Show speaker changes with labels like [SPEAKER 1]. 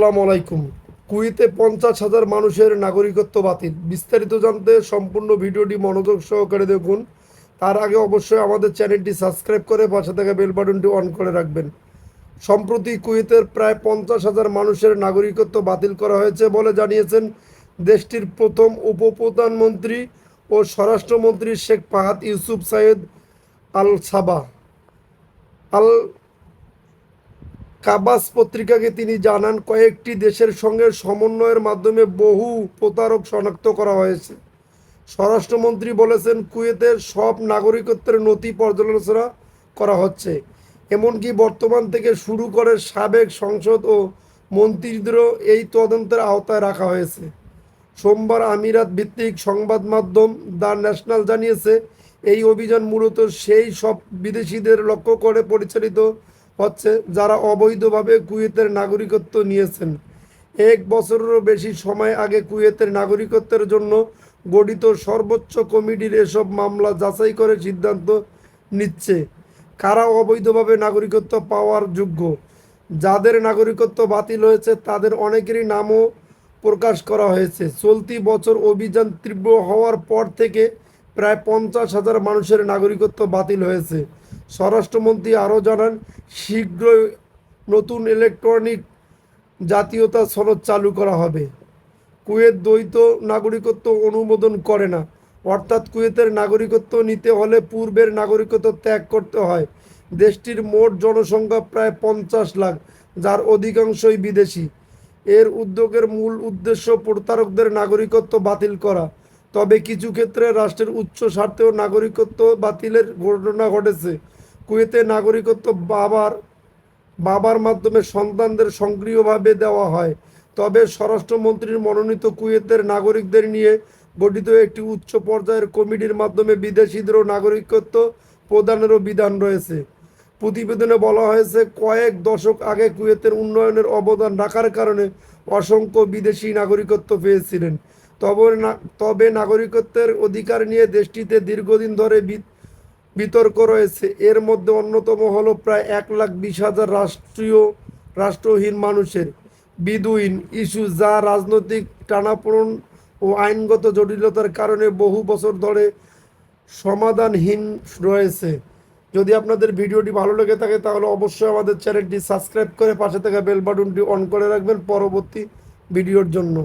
[SPEAKER 1] আসসালামু আলাইকুম। কুয়েতে পঞ্চাশ হাজার মানুষের নাগরিকত্ব বাতিল। বিস্তারিত জানতে সম্পূর্ণ ভিডিওটি মনোযোগ সহকারে দেখুন। তার আগে অবশ্যই আমাদের চ্যানেলটি সাবস্ক্রাইব করে পাশে থাকা বেল বাটনটি অন করে রাখবেন। সম্প্রতি কুয়েতের প্রায় পঞ্চাশ হাজার মানুষের নাগরিকত্ব বাতিল করা হয়েছে বলে জানিয়েছেন দেশটির প্রথম উপপ্রধানমন্ত্রী ও স্বরাষ্ট্রমন্ত্রী শেখ ফাহাদ ইউসুফ সাইদ আল সাবা আল কাবাস পত্রিকাকে তিনি জানান, কয়েকটি দেশের সঙ্গে সমন্বয়ের মাধ্যমে বহু প্রতারক শনাক্ত করা হয়েছে। স্বরাষ্ট্রমন্ত্রী বলেছেন, কুয়েতের সব নাগরিকত্বের নথি পর্যালোচনা করা হচ্ছে। এমনকি বর্তমান থেকে শুরু করে সাবেক সংসদ ও মন্ত্রীদেরও এই তদন্তের আওতায় রাখা হয়েছে। সোমবার আমিরাত ভিত্তিক সংবাদ মাধ্যম দ্য ন্যাশনাল জানিয়েছে, এই অভিযান মূলত সেই সব বিদেশিদের লক্ষ্য করে পরিচালিত হচ্ছে যারা অবৈধভাবে কুয়েতের নাগরিকত্ব নিয়েছেন। এক বছরেরও বেশি সময় আগে কুয়েতের নাগরিকত্বের জন্য গঠিত সর্বোচ্চ কমিটির এসব মামলা যাচাই করে সিদ্ধান্ত নিচ্ছে। কারা অবৈধভাবে নাগরিকত্ব পাওয়ার যোগ্য? যাদের নাগরিকত্ব বাতিল হয়েছে, তাদের অনেকেরই নামও প্রকাশ করা হয়েছে। চলতি বছর অভিযান তীব্র হওয়ার পর থেকে প্রায় পঞ্চাশ হাজার মানুষের নাগরিকত্ব বাতিল হয়েছে। স্বরাষ্ট্রমন্ত্রী আরও জানান, শীঘ্রই নতুন ইলেকট্রনিক জাতীয়তা সনদ চালু করা হবে। কুয়েত দ্বৈত নাগরিকত্ব অনুমোদন করে না। অর্থাৎ কুয়েতের নাগরিকত্ব নিতে হলে পূর্বের নাগরিকত্ব ত্যাগ করতে হয়। দেশটির মোট জনসংখ্যা প্রায় পঞ্চাশ লাখ, যার অধিকাংশই বিদেশি। এর উদ্যোগের মূল উদ্দেশ্য প্রতারকদের নাগরিকত্ব বাতিল করা। তবে কিছু ক্ষেত্রে রাষ্ট্রের উচ্চ স্বার্থেও নাগরিকত্ব বাতিলের ঘটনা ঘটেছে। কুয়েতে নাগরিকত্ব বাবার বাবার মাধ্যমে সন্তানদের সক্রিয়ভাবে দেওয়া হয়। তবে স্বরাষ্ট্রমন্ত্রীর মনোনীত কুয়েতের নাগরিকদের নিয়ে গঠিত একটি উচ্চ পর্যায়ের কমিটির মাধ্যমে বিদেশিদেরও নাগরিকত্ব প্রদানেরও বিধান রয়েছে। প্রতিবেদনে বলা হয়েছে, কয়েক দশক আগে কুয়েতের উন্নয়নের অবদান রাখার কারণে অসংখ্য বিদেশি নাগরিকত্ব পেয়েছিলেন। তবে তবে নাগরিকত্বের অধিকার নিয়ে দেশটিতে দীর্ঘদিন ধরে বিতর্ক রয়েছে। এর মধ্যে অন্যতম হলো প্রায় এক লাখ বিশ হাজার রাষ্ট্রীয়, রাষ্ট্রহীন মানুষের বিদুইন ইস্যু যা রাজনৈতিক টানাপোড়ন ও আইনগত জটিলতার কারণে বহু বছর ধরে সমাধানহীন রয়েছে। যদি আপনাদের ভিডিওটি ভালো লেগে থাকে, তাহলে অবশ্যই আমাদের চ্যানেলটি সাবস্ক্রাইব করে পাশে থাকা বেল বাটনটি অন করে রাখবেন পরবর্তী ভিডিওর জন্য।